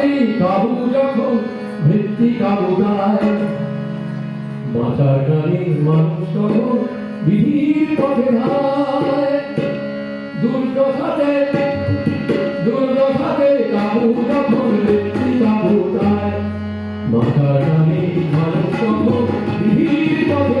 হাতেই মাথার মানুষ বিধির পথে মাথার মানুষ বিধির পথে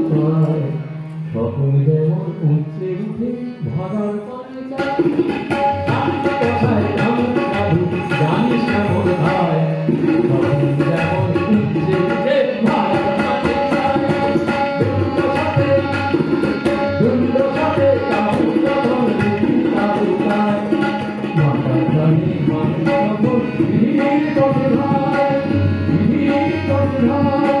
তখন যেমন উঠে উঠে ভাগার পানে জানিস না মনে হয় তখন যেমন উঠে উঠে ভাগার পানে মাতা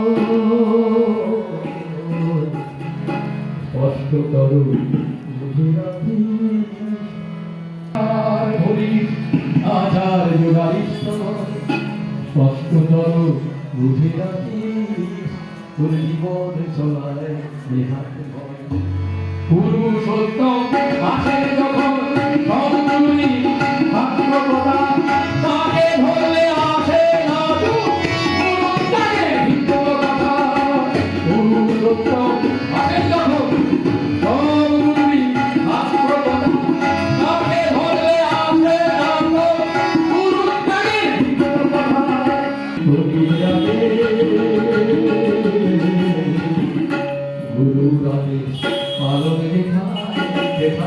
ব্যর্থ করো আধার গোড়ারিষ্ঠ কষ্টতর বুঝে রাখি তোর জীবন চলায় নেহাত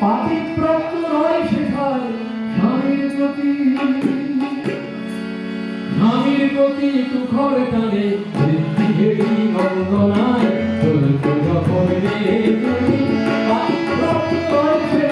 পাতিপ্রাপ্ত নয় প্রতি স্বামীর প্রতি তুখর টানে হেরি নন্দনায় চলতে যখন পাতিপ্রাপ্ত নয়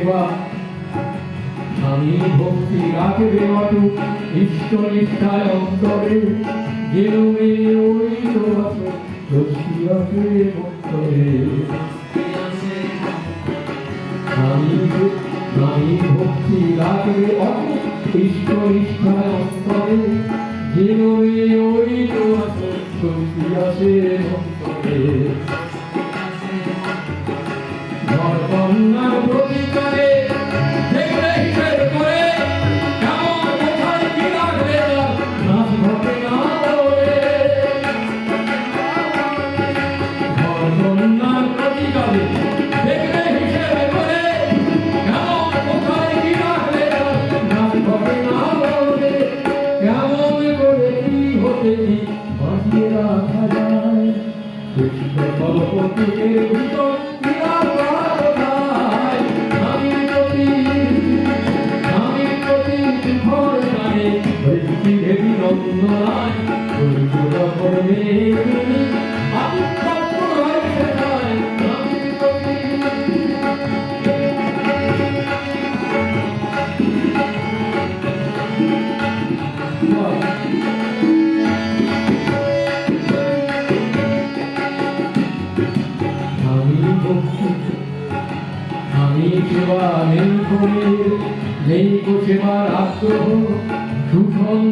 は神に僕がけではと一緒に頼んどる自分に追い飛ばす年が増えもっとれ神に僕がけではと一緒に頼んどる自分に追い飛ばす年が増えもっとれ Not a phone, not a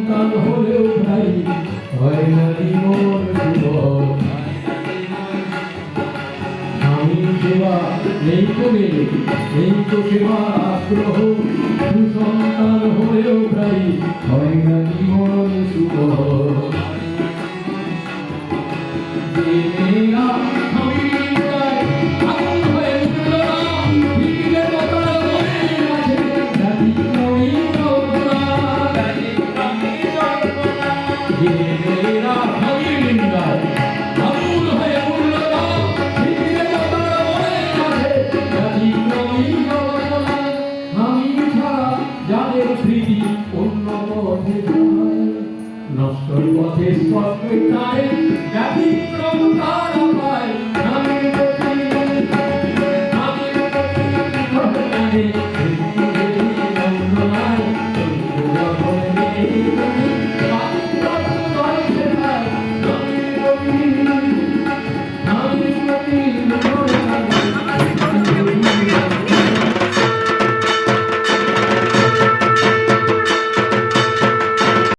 সুসন্তান হলেও ভাই হয় না মোর জীবন। আমি সেবা নেই করে, নেই তো সেবা আগ্রহ সন্তান হলেও ভাই হয় না